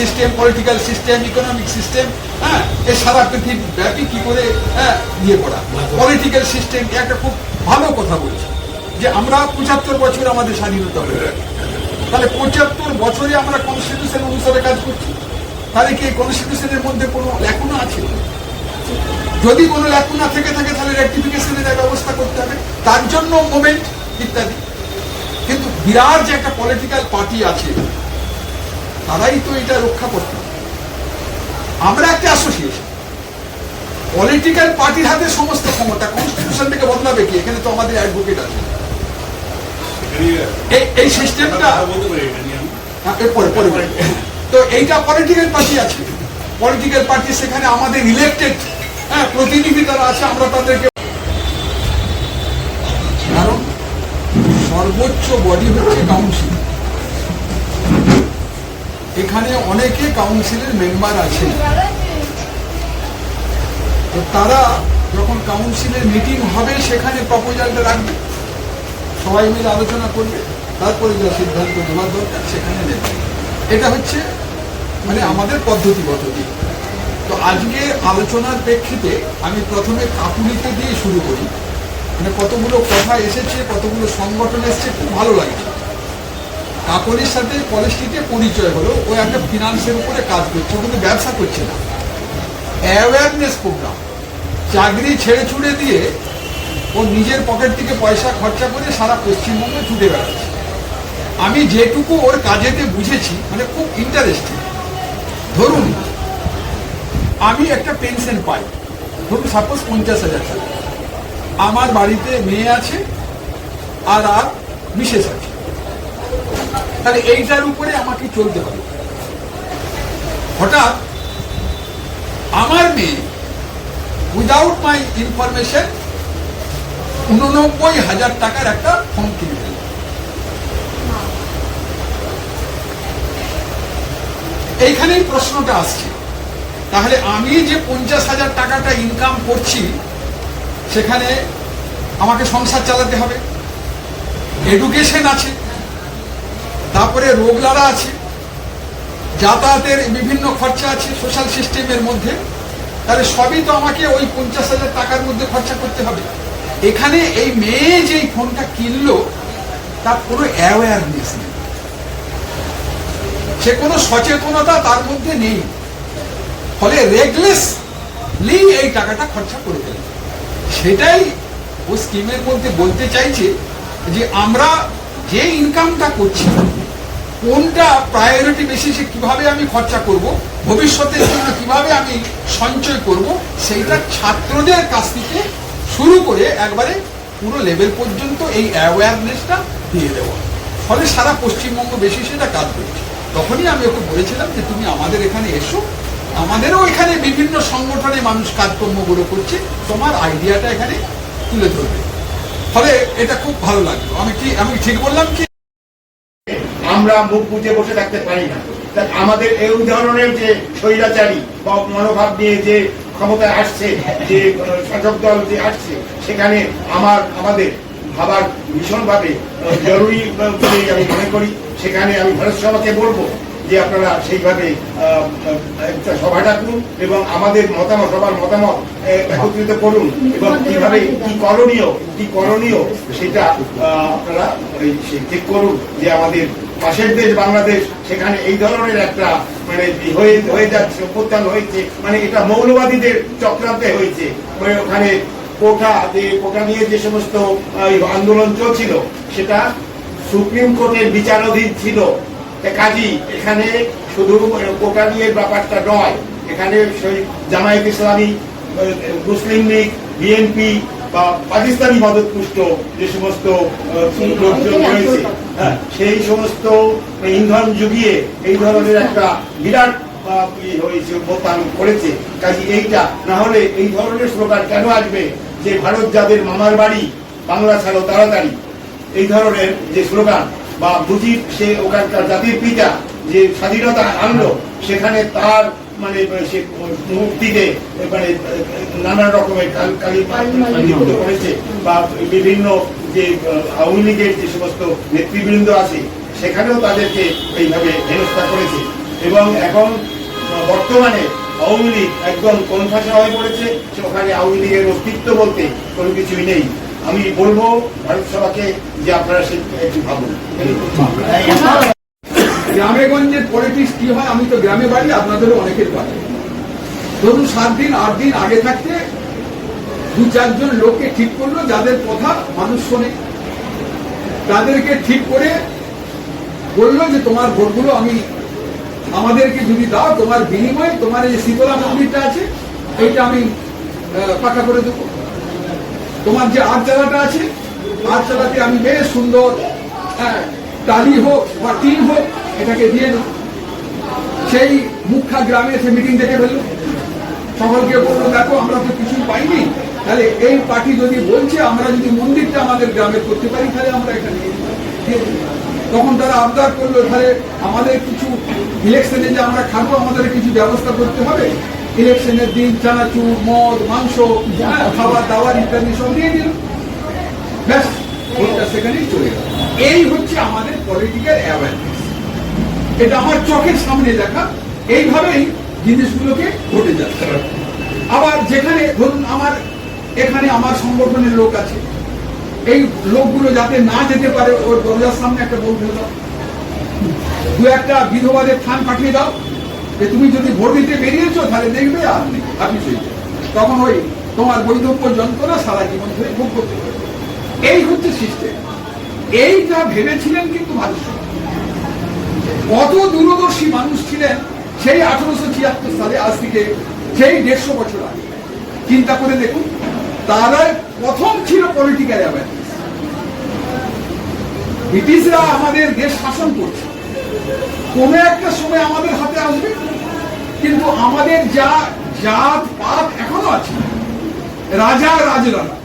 System political system economic system হ্যাঁ? এ সারা পৃথিবী ব্যাপী কি করে হ্যাঁ ইয়ে করা। পলিটিক্যাল সিস্টেম একটা খুব ভালো কথা বলছে। যে আমরা পঁচাত্তর বছর আমাদের স্বাধীনতা হয়ে। তাহলে পঁচাত্তর বছরে আমরা কনস্টিটিউশন অনুসারে কাজ করছি। তাহলে কি কনস্টিটিউশনের মধ্যে কোনো ল্যাকুনা আছে? যদি কোনো ল্যাকুনা থেকে থাকে, তাহলে রেক্টিফিকেশনের ব্যবস্থা করতে হবে। তার জন্য মোমেন্ট ইত্যাদি। কিন্তু বিরাট যে একটা পলিটিক্যাল পার্টি আছে তারাই তো এটা রক্ষা করতে। আমরা একটা অ্যাসোসিয়েশন পলিটিক্যাল পার্টির হাতে সমস্ত ক্ষমতা কনস্টিটিউশনটাকে বদলাবে কি? এখানে তো আমাদের অ্যাডভোকেট আছে। এই সিস্টেমটা হ্যাঁ, পরে পরে পরে। তো এইটা পলিটিক্যাল পার্টি আছে। পলিটিক্যাল পার্টি সেখানে আমাদের ইলেক্টেড হ্যাঁ প্রতিনিধি তারা আছে আমরা তাদেরকে কারণ সর্বোচ্চ বডি হচ্ছে কাউন্সিল এখানে অনেকে কাউন্সিলের মেম্বার আছে তো তারা যখন কাউন্সিলের মিটিং হবে, সেখানে প্রপোজালটা রাখবে। সবাই মিলে আলোচনা করবে। তারপরে যা সিদ্ধান্ত নেওয়ার দরকার, সেখানে নেবে। এটা হচ্ছে মানে আমাদের পদ্ধতিগত দিক। তো আজকে আলোচনার প্রেক্ষিতে আমি প্রথমে কাকুলিকে দিয়ে শুরু করি। মানে কতগুলো কথা এসেছে, কতগুলো সংগঠন এসেছে, খুব ভালো লাগছে। কাকলির সাথে কলেজটিতে পরিচয় হলো। ও একটা ফিনান্সের উপরে কাজ করছে কিন্তু ব্যবসা করছে না। অ্যাওয়ারনেস প্রোগ্রাম চাকরি ছেড়ে ছুড়ে দিয়ে ও নিজের পকেট থেকে পয়সা খরচা করে সারা পশ্চিমবঙ্গে ছুটে বেড়াচ্ছে। আমি যেটুকু ওর কাজেতে বুঝেছি মানে খুব ইন্টারেস্টিং ধরুন, আমি একটা পেনশন পাই। ধরুন সাপোজ পঞ্চাশ হাজার টাকা। আমার বাড়িতে মেয়ে আছে আর আর বিশেষ আছে। তাহলে এইটার উপরে আমাকে চলতে হবে। হঠাৎ আমার মেয়ে উইদাউট মাই ইনফরমেশন উননব্বই হাজার টাকার একটা ফোন কিনে ফেলল। এইখানেই প্রশ্নটা আসছে। তাহলে আমি যে পঞ্চাশ হাজার টাকাটা ইনকাম করছি, সেখানে আমাকে সংসার চালাতে হবে। এডুকেশন আছে। তারপরে রোগলারা আছে, যাতায়াতের বিভিন্ন খরচা আছে সোশ্যাল সিস্টেমের মধ্যে। তাহলে সবই তো আমাকে ওই পঞ্চাশ হাজার টাকার মধ্যে খরচা করতে হবে। এখানে এই মেয়ে যে ফোনটা কিনলো, তার কোনো অ্যাওয়ারনেস নেই। সে কোনো সচেতনতা তার মধ্যে নেই। ফলে রেগলেসলি এই টাকাটা খরচা করে ফেলে। সেটাই ও স্কিমের মধ্যে বলতে চাইছে যে আমরা যে ইনকামটা করছি কোনটা প্রায়োরিটি বেসিসে কীভাবে আমি খরচা করব ভবিষ্যতের জন্য কীভাবে আমি সঞ্চয় করব, সেইটা ছাত্রদের কাছ থেকে শুরু করে একবারে পুরো লেভেল পর্যন্ত এই অ্যাওয়ারনেসটা দিয়ে দেওয়া। ফলে সারা পশ্চিমবঙ্গ বেশি সেটা কাজ করছে। তখনই আমি ওকে বলেছিলাম যে, তুমি আমাদের এখানে এসো। আমাদেরও এখানে বিভিন্ন সংগঠনে মানুষ কাজকর্মগুলো করছে। তোমার আইডিয়াটা এখানে তুলে ধরবে। ফলে এটা খুব ভালো লাগল। আমি কি আমি ঠিক বললাম কি? আমরা মুখ বুঝে বসে থাকতে পারি না। আমাদের এই ধরনের যে স্বৈরাচারী বা মনোভাব নিয়ে যে ক্ষমতায় আসছে, যে শাসক দল যে আসছে, সেখানে আমার, আমাদের ভাবার ভীষণভাবে জরুরি বলে আমি মনে করি। সেখানে আমি ভারত সভাকে বলব যে আপনারা সেইভাবে একটা সভা ডাকুন এবং আমাদের মতামত, সবার মতামত একত্রিত করুন এবং কীভাবে, কি করণীয় কি করণীয় সেটা আপনারা ঠিক করুন যে আমাদের পাশের দেশ বাংলাদেশ, সেখানে এই ধরনের একটা মানে হয়ে যাচ্ছে, অভ্যুত্থান হয়েছে মানে এটা মৌলবাদীদের চক্রান্তে হয়েছে। মানে ওখানে কোটা যে কোটা নিয়ে যে সমস্ত আন্দোলন চলছিল, সেটা সুপ্রিম কোর্টের বিচারাধীন ছিল। কাজী, এখানে শুধু কোটা নিয়ে ব্যাপারটা নয়, এখানে জামায়াত ইসলামী মুসলিম লীগ, বিএনপি বা পাকিস্তানি মদতপুষ্ট যে সমস্ত লোকজন রয়েছে হ্যাঁ, সেই সমস্ত ইন্ধন যুগিয়ে এই ধরনের একটা বিরাট হয়েছে অভ্যুত্থান করেছে। কাজে এইটা না হলে এই ধরনের স্লোগান কেন আসবে যে ভারত যাদের মামার বাড়ি বাংলা ছাড়ো তাড়াতাড়ি? এই ধরনের যে স্লোগান বা মুজিব সে ওখানকার জাতির পিতা যে স্বাধীনতা আনলো সেখানে তার মানে সে মূর্তিতে মানে নানা রকমের কাল- করেছে বা বিভিন্ন যে আওয়ামী লীগের যে সমস্ত নেতৃবৃন্দ আছে সেখানেও তাদেরকে এইভাবে হেনস্থা করেছে। এবং এখন বর্তমানে আওয়ামী লীগ একদম কোণঠাসা হয়ে পড়েছে ওখানে আওয়ামী লীগের অস্তিত্ব বলতে কোনো কিছুই নেই। আমি বলব ভারত সভাকে যে আপনারা সে একটু ভাবুন। গ্রামে গঞ্জের পলিটিক্স কি হয় আমি তো গ্রামে বাড়ি আপনাদেরও অনেকের বাড়ি। ধরুন সাত দিন আট দিন আগে থাকতে দু চারজন লোককে ঠিক করল যাদের কথা মানুষ শোনে। তাদেরকে ঠিক করে বলল যে তোমার ভোটগুলো আমি আমাদেরকে যদি দাও তোমার বিনিময়ে তোমার এই শীতলা মন্দিরটা আছে এইটা আমি পাকা করে দেবো। তোমার যে আটচালাটা আছে আটচালাতে আমি বেশ সুন্দর হ্যাঁ, টালি হোক বা টিন হোক এটাকে দিয়ে দেবো সেই মুখা গ্রামে এসে মিটিং ডেকে ফেলল। সকলকে বলল দেখো আমরা তো কিছুই পাইনি। তাহলে এই পার্টি যদি বলছে আমরা যদি মন্দিরটা আমাদের গ্রামে করতে পারি তাহলে আমরা এখানে তখন তারা আবদার করল তাহলে আমাদের কিছু ইলেকশনে যে আমরা খাব আমাদের কিছু ব্যবস্থা করতে হবে। ইলেকশনের দিন চানাচুর মদ মাংস হ্যাঁ, খাবার দাবার ইত্যাদি সব দিয়ে দিল। ব্যাস ভোটটা সেখানেই চলে গেল। এই হচ্ছে আমাদের পলিটিক্যাল অ্যাওয়ারনেস এটা আমার চোখের সামনে দেখা, এইভাবেই জিনিসগুলোকে ঘটে যাচ্ছে। আবার যেখানে ধরুন আমার, এখানে আমার সংগঠনের লোক আছে, এই লোকগুলো যাতে না যেতে পারে, ওর দরজার সামনে একটা ফেলে দাও। দু একটা বিধবাদের থান পাঠিয়ে দাও, যে তুমি যদি ভোট দিতে বেরিয়েছো, তাহলে দেখবে আর নেই, আপনি চলছে তখন ওই তোমার বৈধব্য যন্ত্রণা সারা জীবন ধরে ভোগ করতে পারবে। এই হচ্ছে সিস্টেম এইটা ভেবেছিলেন কিন্তু ভারত কত দূরদর্শী মানুষ ছিলেন সেই আঠারোশো ছিয়াত্তর সালে, আজ থেকে সেই দেড়শো বছর আগে। চিন্তা করে দেখুন তারা প্রথম ছিল পলিটিক্যাল অ্যাওয়ারনেস ব্রিটিশরা আমাদের দেশ শাসন করছে। কোনো একটা সময় আমাদের হাতে আসবে, কিন্তু আমাদের যা জাত পাত এখনও আছে, রাজা রাজরাজা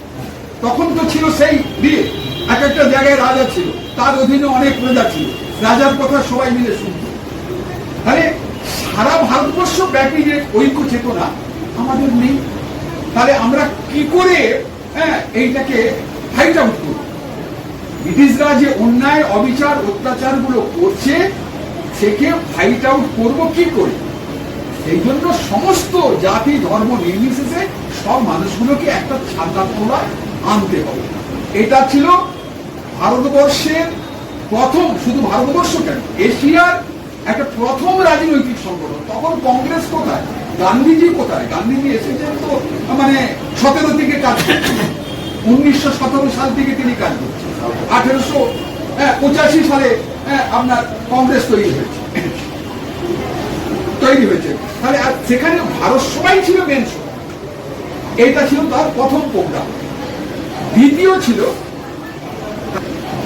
তখন তো ছিল সেই দিয়ে এক একটা জায়গায় রাজা ছিল, তার অধীনে অনেক প্রজা ছিল। রাজার কথা সবাই মিলে শুনত। তাহলে সারা ভারতবর্ষ ব্যাপী যে ঐক্য চেতনা আমাদের নেই। তাহলে আমরা কি করে হ্যাঁ এইটাকে ফাইট আউট করব? ব্রিটিশরা যে অন্যায়, অবিচার অত্যাচারগুলো করছে, সেকে ফাইট আউট করব কি করে? সেই জন্য সমস্ত জাতি, ধর্ম নির্বিশেষে সব মানুষগুলোকে একটা ছাতা তোলায় আনতে হবে। এটা ছিল ভারতবর্ষের প্রথম শুধু ভারতবর্ষ কেন এশিয়ার একটা প্রথম রাজনৈতিক সংগঠন। তখন কংগ্রেস কোথায়? গান্ধীজি কোথায়? গান্ধীজি এসেছেন তো মানে সতেরো থেকে কাজ করছেন। উনিশশো সতেরো সাল থেকে তিনি কাজ করছেন। আঠেরোশো পঁচাশি সালে হ্যাঁ, আপনার কংগ্রেস তৈরি হয়েছে। তৈরি হয়েছে। তাহলে আর সেখানে ভারত সবাই ছিল মেন এইটা ছিল তার প্রথম প্রোগ্রাম দ্বিতীয় ছিল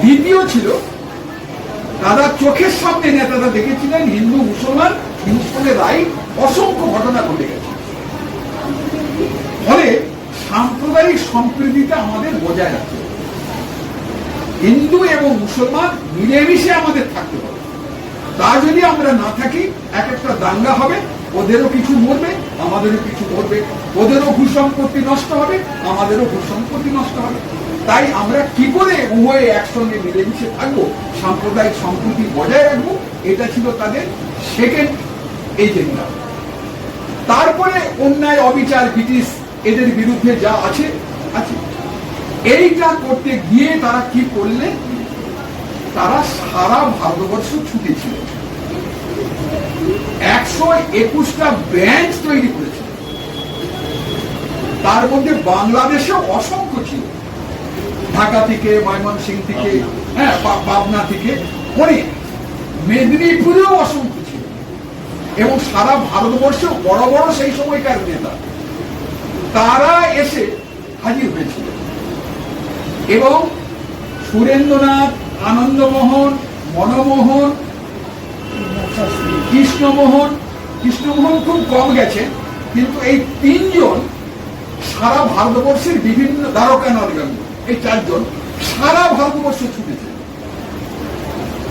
দ্বিতীয় ছিল। দাদা চোখের সামনে নেতারা দেখেছিলেন, হিন্দু, মুসলমান, হিন্দুস্তানের রায়, অসংখ্য ঘটনা ঘটে গেছে। ফলে সাম্প্রদায়িক সম্প্রীতিটা আমাদের বজায় রাখতে। হিন্দু এবং মুসলমান মিলেমিশে আমাদের থাকতে হবে। তা যদি আমরা না থাকি, এক একটা দাঙ্গা হবে, ওদেরও কিছু মরবে, আমাদেরও কিছু মরবে। ওদেরও ভূসম্পত্তি নষ্ট হবে, আমাদেরও ভূ সম্পত্তি নষ্ট হবে। তাই আমরা কি করে উভয়ে একসঙ্গে মিলেমিশে থাকব? সাম্প্রদায়িক সম্প্রীতি বজায় রাখব? এটা ছিল তাদের সেকেন্ড এজেন্ডা তারপরে অন্যায়, অবিচার, ব্রিটিশ এদের বিরুদ্ধে যা আছে আছে। এইটা করতে গিয়ে তারা কি করলে? তারা সারা ভারতবর্ষ ছুটেছিল একশো একুশটা ব্রাঞ্চ তৈরি করেছিল। তার মধ্যে বাংলাদেশে অসংখ্য ছিল। ঢাকা থেকে ময়মনসিং থেকে হ্যাঁ পাবনা থেকে অনেক। মেদিনীপুরেও অসংখ্য ছিল। এবং সারা ভারতবর্ষে বড় বড় সেই সময়কার নেতা। তারা এসে হাজির হয়েছিল। এবং সুরেন্দ্রনাথ, আনন্দমোহন, মনমোহন, কৃষ্ণমোহন কৃষ্ণমোহন খুব কম গেছে, কিন্তু এই তিনজন সারা ভারতবর্ষের বিভিন্ন দ্বারকা নরগামী। এই চারজন সারা ভারতবর্ষ ছুটেছে।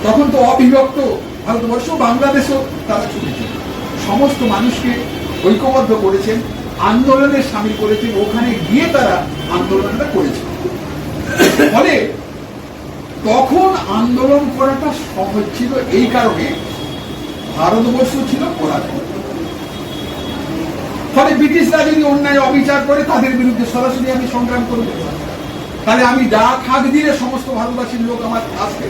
তখন তো অবিভক্ত ভারতবর্ষ, বাংলাদেশও তারা ছুটেছে। সমস্ত মানুষকে ঐক্যবদ্ধ করেছেন, আন্দোলনে সামিল করেছেন, ওখানে গিয়ে তারা আন্দোলনটা করেছেন ফলে তখন আন্দোলন করাটা সহজ ছিল এই কারণে ভারতবর্ষ ছিল পরাধীন ফলে ব্রিটিশরা যদি অন্যায় অবিচার করে, তাদের বিরুদ্ধে সরাসরি আমি সংগ্রাম করব। তাহলে আমি যা খাদ দিলে সমস্ত ভারতবাসীর লোক আমার আসবে।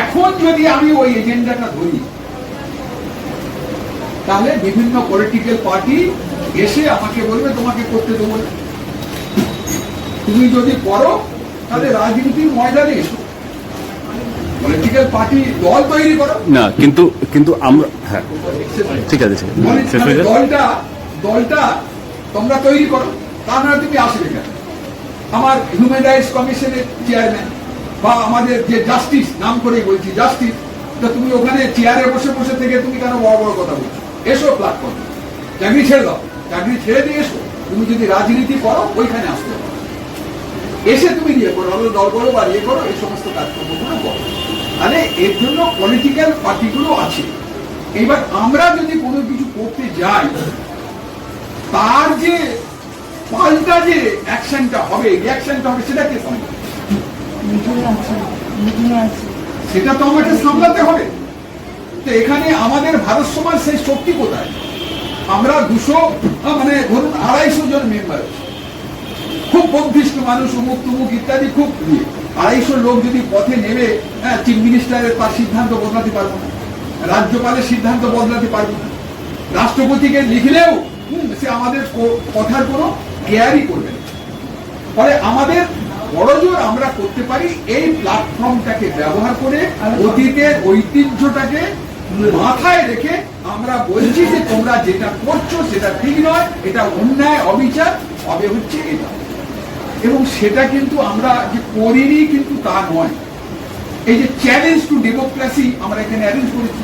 এখন যদি আমি ওই এজেন্ডাটা ধরি তাহলে বিভিন্ন পলিটিক্যাল পার্টি এসে আমাকে বলবে তোমাকে করতে দেবো তুমি যদি করো তাহলে রাজনীতির ময়দানে এসো। পলিটিক্যাল পার্টি দল তৈরি করো। না কিন্তু কিন্তু আমরা হ্যাঁ ঠিক আছে ঠিক। দলটা দলটা তোমরা তৈরি করো। তা না তুমি আসবে কেন? আমার হিউম্যান রাইটস কমিশনের চেয়ারম্যান বা আমাদের যে জাস্টিস নাম করেই বলছি জাস্টিস তো তুমি ওখানে চেয়ারে বসে বসে থেকে তুমি কেন বড় বড় কথা বলছো? এসো প্ল্যাটফর্মে চাকরি ছেড়ে দাও। চাকরি ছেড়ে দিয়ে এসো। তুমি যদি রাজনীতি করো, ওইখানে আসতে হবে এসে তুমি ইয়ে করো হলো দল করো বা ইয়ে করো, এই সমস্ত কাজকর্মগুলো করো। তাহলে এর জন্য পলিটিক্যাল পার্টিগুলো আছে। এবার আমরা যদি কোনো কিছু করতে যাই, তার যে পাল্টা যে অ্যাকশনটা হবে রিয়াকশনটা হবে, সেটা কে সেটা তো আমাকে সামলাতে হবে। তো এখানে আমাদের ভারত সমাজ সেই শক্তি কোথায়? আমরা দুশো মানে ধরুন আড়াইশো জন মেম্বার খুব মানুষ উমুক তুমুক ইত্যাদি, খুব ইয়ে। আড়াইশো লোক যদি পথে নেমে চিফ মিনিস্টারের তার সিদ্ধান্ত বদলাতে পারব না। রাজ্যপালের সিদ্ধান্ত বদলাতে পারব না। রাষ্ট্রপতিকে লিখলেও সে আমাদের কথার কোনো কেয়ারই করবে ফলে আমাদের বড়জোর আমরা করতে পারি এই প্ল্যাটফর্মটাকে ব্যবহার করে অতীতের ঐতিহ্যটাকে মাথায় রেখে আমরা বলছি যে তোমরা যেটা করছ সেটা ঠিক নয় এটা অন্যায় অবিচার হবে হচ্ছে এটা। এবং সেটা কিন্তু আমরা যে করিনি কিন্তু তা নয়। এই যে চ্যালেঞ্জ টু ডেমোক্রেসি আমরা এখানে অ্যারেঞ্জ করেছি।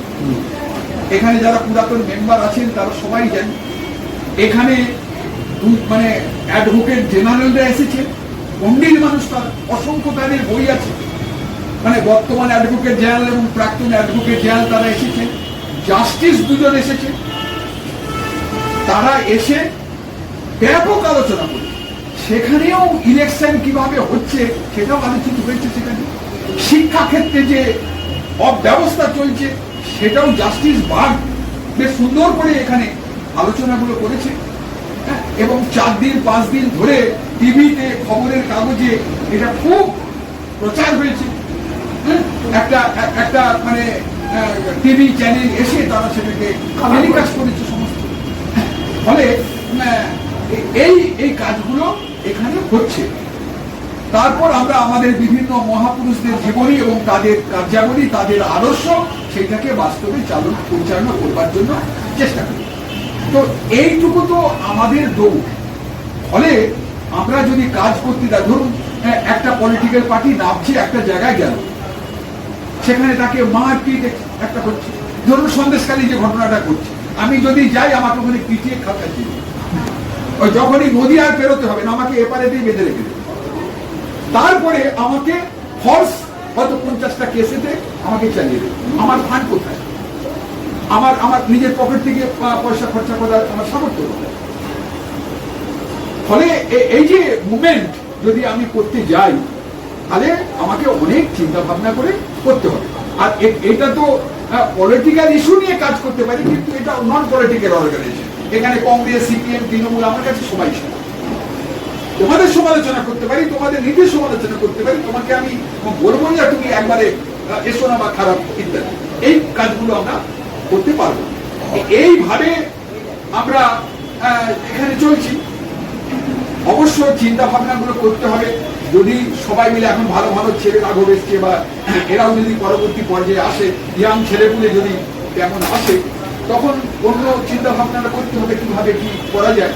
এখানে যারা পুরাতন মেম্বার আছেন তারা সবাই জানেন। এখানে মানে অ্যাডভোকেট জেনারেলরা এসেছে পন্ডিত মানুষ তারা অসংখ্য তাদের বই আছে। মানে বর্তমান অ্যাডভোকেট জেনারেল এবং প্রাক্তন অ্যাডভোকেট জেনারেল তারা এসেছে জাস্টিস দুজন এসেছে। তারা এসে ব্যাপক আলোচনা করে। সেখানেও ইলেকশন কীভাবে হচ্ছে সেটাও আলোচিত হয়েছে সেখানে। শিক্ষা ক্ষেত্রে যে অব্যবস্থা চলছে, সেটাও জাস্টিস বাগ বেশ সুন্দর করে এখানে আলোচনাগুলো করেছে। এবং চার দিন পাঁচ দিন ধরে টিভিতে খবরের কাগজে এটা খুব প্রচার হয়েছে। হ্যাঁ, একটা একটা মানে টিভি চ্যানেল এসে তারা সেটাকে টেলিকাস্ট করেছে সমস্ত। ফলে এই এই কাজগুলো এখানে হচ্ছে। তারপর আমরা আমাদের বিভিন্ন মহাপুরুষদের জীবনী এবং তাদের কার্যাবলী তাদের আদর্শ সেটাকে বাস্তবে চালন পরিচালনা করবার জন্য চেষ্টা করি। তো এইটুকু তো আমাদের দৌড় ফলে আমরা যদি কাজ করতে যাই ধরুন হ্যাঁ, একটা পলিটিক্যাল পার্টি নামছে একটা জায়গায় গেল। সেখানে তাকে মারপিট একটা হচ্ছে। ধরুন সন্দেশকালী যে ঘটনাটা করছে আমি যদি যাই আমাকে ওখানে পিটিয়ে খাতা দিয়ে ওই যখনই নদী আর পেরোতে হবে না আমাকে এপারে দিয়ে বেঁধে রেখে দেবে। তারপরে আমাকে ফলস হয়তো পঞ্চাশটা কেসেতে আমাকে চালিয়ে দেবে। আমার ফান্ড কোথায়? আমার আমার নিজের পকেট থেকে পয়সা, খরচা করার আমার সামর্থ্য ফলে এই যে মুভমেন্ট যদি আমি করতে যাই, তাহলে আমাকে অনেক চিন্তা ভাবনা করে করতে হবে। আর এটা তো পলিটিক্যাল ইস্যু নিয়ে কাজ করতে পারি, কিন্তু এটা নন পলিটিক্যাল অর্গানাইজেশন এখানে কংগ্রেস, সিপিএম, তৃণমূল, আমার কাছে সবাই সমান। তোমাদের সমালোচনা করতে পারি, তোমাদের নিজের সমালোচনা করতে পারি, তোমাকে আমি বলব না তুমি একবারে এসো না বা খারাপ, ইত্যাদি। এই কাজগুলো আমরা করতে পারব। এইভাবে আমরা এখানে চলছি। অবশ্য চিন্তা ভাবনাগুলো করতে হবে। যদি সবাই মিলে এখন ভালো ভালো ছেলে রাঘব এসছে বা এরাও যদি পরবর্তী পর্যায়ে আসে, ইয়াং ছেলেগুলো যদি তেমন আসে, তখন অন্য চিন্তা ভাবনাটা করতে হবে কীভাবে কি করা যায়,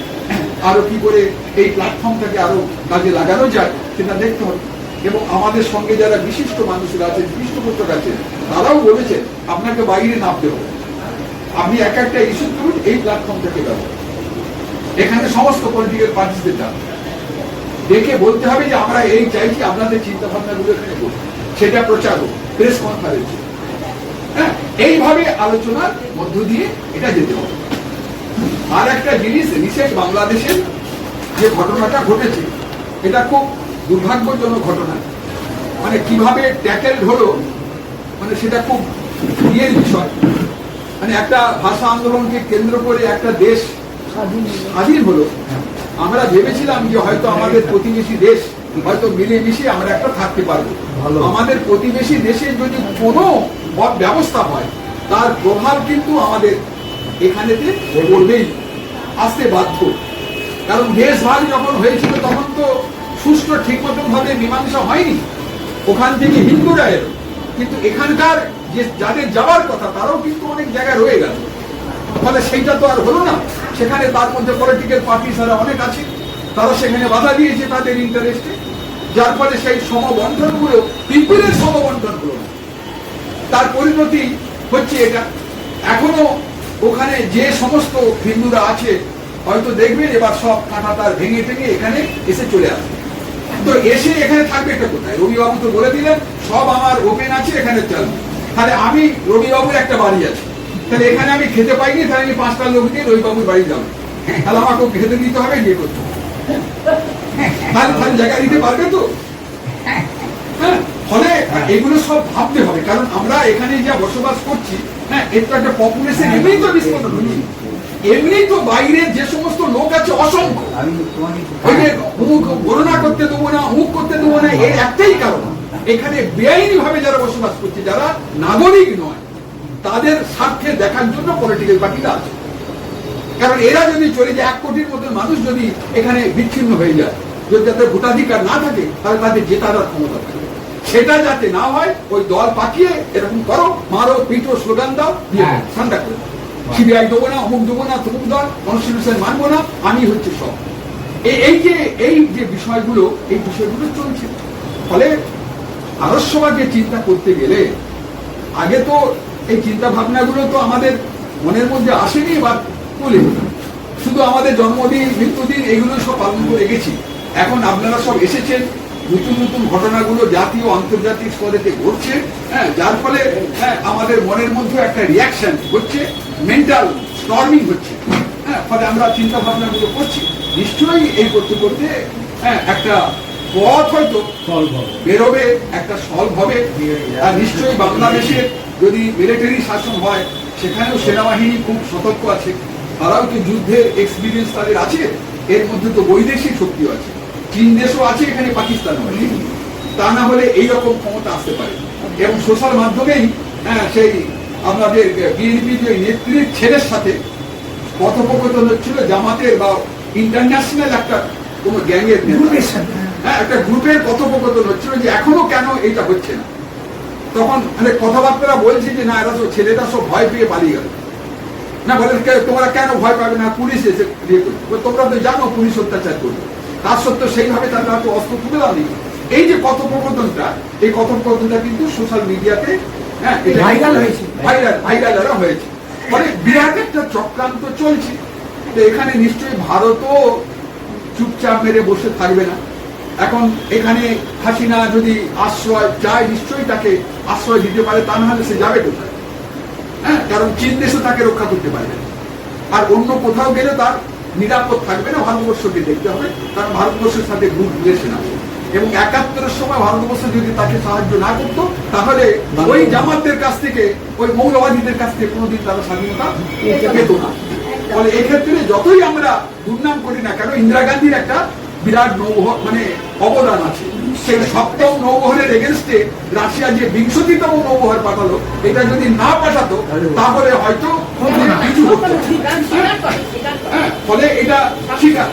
আরও কি করে এই প্ল্যাটফর্মটাকে আরও কাজে লাগানো যায়, সেটা দেখতে হবে। এবং আমাদের সঙ্গে যারা বিশিষ্ট মানুষরা আছেন পৃষ্ঠপোষক আছেন, তারাও বলেছেন, আপনাকে বাইরে নামতে হবে। আপনি এক একটা ইস্যু করুন এই প্ল্যাটফর্মটাকে ব্যবহার এখানে সমস্ত পলিটিক্যাল পার্টিসদের ডাক দেখে বলতে হবে যে আমরা এই চাইছি আপনাদের চিন্তা ভাবনাগুলো এখানে করুন সেটা প্রচার হোক প্রেস কনফারেন্স হ্যাঁ এইভাবে আলোচনার মধ্য দিয়ে এটা যেতে হবে। আর একটা জিনিস রিসেন্ট বাংলাদেশের যে ঘটনাটা ঘটেছে, এটা খুব দুর্ভাগ্যজনক ঘটনা। মানে কীভাবে ট্যাকেল হলো মানে সেটা খুব ইয়ের বিষয়। মানে একটা ভাষা আন্দোলনকে কেন্দ্র করে একটা দেশ স্বাধীন স্বাধীন হলো। আমরা ভেবেছিলাম যে হয়তো আমাদের প্রতিবেশী দেশ হয়তো মিলেমিশে আমরা একটা থাকতে পারব। আমাদের প্রতিবেশী দেশে যদি কোনো ব্যবস্থা হয় তার প্রভাব কিন্তু আমাদের এখানেতে পড়বেই। আসতে বাধ্য। কারণ দেশ ভাগ যখন হয়েছিল তখন তো সুষ্ঠু ঠিক মতন ভাবে মীমাংসা হয়নি। ওখান থেকে হিন্দুরা এলো কিন্তু এখানকার যে যাদের যাওয়ার কথা, তারাও কিন্তু অনেক জায়গায় রয়ে গেল। ফলে সেইটা তো আর হলো না। সেখানে তার মধ্যে পলিটিক্যাল পার্টি যারা অনেক আছে। তারা সেখানে বাধা দিয়েছে তাদের ইন্টারেস্টে যার ফলে সেই সমবন্টনগুলো পিপুলের সমবন্টন তার পরিণতি হচ্ছে এটা। এখনও ওখানে যে সমস্ত হিন্দুরা আছে, হয়তো দেখবেন এবার সব কাঁটা তার ভেঙে ভেঙে এখানে এসে চলে আসবে। তো এসে এখানে থাকবে এটা কোথায়? রবিবাবু তো বলে দিলেন, সব আমার ওপেন আছে, এখানে চলবে। তাহলে আমি রবিবাবুর একটা বাড়ি আছে। তাহলে এখানে আমি খেতে পাইনি তাহলে আমি পাঁচটা লোক দিয়ে রবিবাবুর বাড়ি যাব। তাহলে আমাকে খেতে দিতে হবে বিয়ে করতে হবে। তাহলে তাহলে জায়গা দিতে পারবে তো? হ্যাঁ, ফলে এগুলো সব ভাবতে হবে কারণ আমরা এখানে যা বসবাস করছি হ্যাঁ এর তো একটা পপুলেশন এমনি তো বিস্ফোরণ এমনি তো বাইরে যে সমস্ত লোক আছে অসংখ্য। ওই যে অমুক করতে দেবো না অমুক করতে দেবো না এর একটাই কারণ। এখানে বেআইনি ভাবে যারা বসবাস করছে যারা নাগরিক নয় তাদের স্বার্থে দেখার জন্য পলিটিক্যাল পার্টিটা আছে। কারণ এরা যদি চলে যায় এক কোটির মতো মানুষ যদি এখানে বিচ্ছিন্ন হয়ে যায় যদি তাদের ভোটাধিকার না থাকে তাহলে তাদের জেতার ক্ষমতা থাকে সেটা যাতে না হয় ওই দল পাঠিয়ে এরকম করো মারো পিটো স্লোগান দাও ঠান্ডা করে সিবিআই দেবো না অমুক দেবো না তমুক দল কনস্টিটিউশন মানবো না আমি হচ্ছে সব। এই- এই যে এই যে বিষয়গুলো এই বিষয়গুলো চলছে। ফলে আদর্শবাদকে চিন্তা করতে গেলে আগে তো এই চিন্তা ভাবনাগুলো তো আমাদের মনের মধ্যে আসেনি বা বলে শুধু আমাদের জন্মদিন, মৃত্যুদিন এগুলো সব পালন করে গেছি। এখন আপনারা সব এসেছেন, নতুন নতুন ঘটনাগুলো জাতীয়, আন্তর্জাতিক স্তরেতে ঘটছে হ্যাঁ যার ফলে হ্যাঁ আমাদের মনের মধ্যে একটা রিয়াকশন হচ্ছে মেন্টাল স্টর্মিং হচ্ছে হ্যাঁ ফলে আমরা চিন্তা ভাবনাগুলো করছি। নিশ্চয়ই এই করতে করতে হ্যাঁ একটা পথ হয়তো বেরোবে, একটা সলভ হবে। আর নিশ্চয়ই বাংলাদেশে যদি মিলিটারি শাসন হয়, সেখানেও সেনাবাহিনী খুব সতর্ক আছে। তারাও তো যুদ্ধের এক্সপিরিয়েন্স তাদের আছে। এর মধ্যে তো বৈদেশিক শক্তিও আছে। চীন দেশও আছে, এখানে পাকিস্তানও আছে। তা না হলে এইরকম ক্ষমতা আসতে পারে। এবং সোশ্যাল মাধ্যমেই হ্যাঁ সেই আপনাদের বিএনপি যে নেত্রীর ছেলের সাথে কথোপকথন হচ্ছিল, জামাতের বা ইন্টারন্যাশনাল একটা কোন গ্যাংয়ের হ্যাঁ একটা গ্রুপের কথোপকথন হচ্ছিল যে এখনও কেন এটা হচ্ছে না? তখন মানে কথাবার্তা বলছি যে না এরা তো ছেলেটা সব ভয় পেয়ে পালিয়ে গেল। না বলে তোমরা কেন ভয় পাবে না? পুলিশ এসে ইয়ে করবে। তোমরা তো জানো পুলিশ অত্যাচার করবে। তার সত্ত্বেও সেইভাবে তারা তো অস্ত্র তুলে দাও এই যে কথোপকথনটা এই কথোপকথনটা কিন্তু সোশ্যাল মিডিয়াতে হ্যাঁ ভাইরাল হয়েছে। ভাইরাল ভাইরাল হয়েছে। মানে বিরাট একটা চক্রান্ত চলছে। তো এখানে নিশ্চয়ই ভারতও চুপচাপ মেরে বসে থাকবে না। এখন এখানে হাসিনা যদি আশ্রয় চায় নিশ্চয়ই তাকে আশ্রয় দিতে পারে, তা না হলে সে যাবে কোথায়? হ্যাঁ কারণ চীন দেশে তাকে রক্ষা করতে পারবে। আর অন্য কোথাও গেলে তার নিরাপদ থাকবে না, ভারতবর্ষকে দেখতে হবে। কারণ ভারতবর্ষের সাথে গ্রুপ রিলেশন আছে। এবং একাত্তরের সময় ভারতবর্ষ যদি তাকে সাহায্য না করতো, তাহলে ওই জামাতদের কাছ থেকে, ওই মৌলবাদীদের কাছ থেকে কোনোদিন তারা স্বাধীনতা পেত না। ফলে এক্ষেত্রে যতই আমরা দুর্নাম করি না কেন, ইন্দিরা গান্ধীর একটা বিরাট নৌবহর মানে অবদান আছে। সেই সপ্তম নৌবহরের এগেনস্টে রাশিয়া যে বিংশতিতম নৌবহর পাঠালো এটা যদি না পাঠাতো তাহলে হয়তো কিছু হতো। হ্যাঁ, ফলে এটা স্বীকার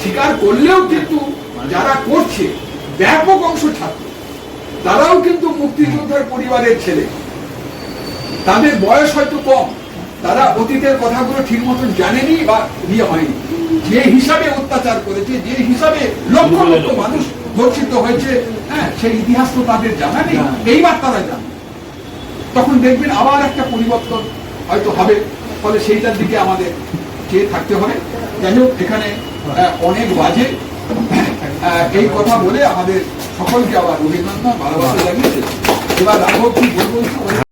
স্বীকার করলেও কিন্তু যারা করছে ব্যাপক অংশ ছাত্র তারাও কিন্তু মুক্তিযোদ্ধার পরিবারের ছেলে। তাদের বয়স হয়তো কম তারা অতীতের কথাগুলো ঠিক মতন জানেনি বা ইয়ে হয়নি। যে হিসাবে অত্যাচার করেছে যে হিসাবে লক্ষ লক্ষ মানুষ ধর্ষিত হয়েছে হ্যাঁ সেই ইতিহাস তো তাদের জানা নেই। এইবার তারা জানে। তখন দেখবেন আবার একটা পরিবর্তন হয়তো হবে ফলে সেইটার দিকে আমাদের চেয়ে থাকতে হবে। যাই হোক এখানে অনেক বাজে। এই কথা বলে আমাদের সকলকে আবার অভিনন্দন ভালোবাসা জানিয়েছে এবার রাঘব কি বলব?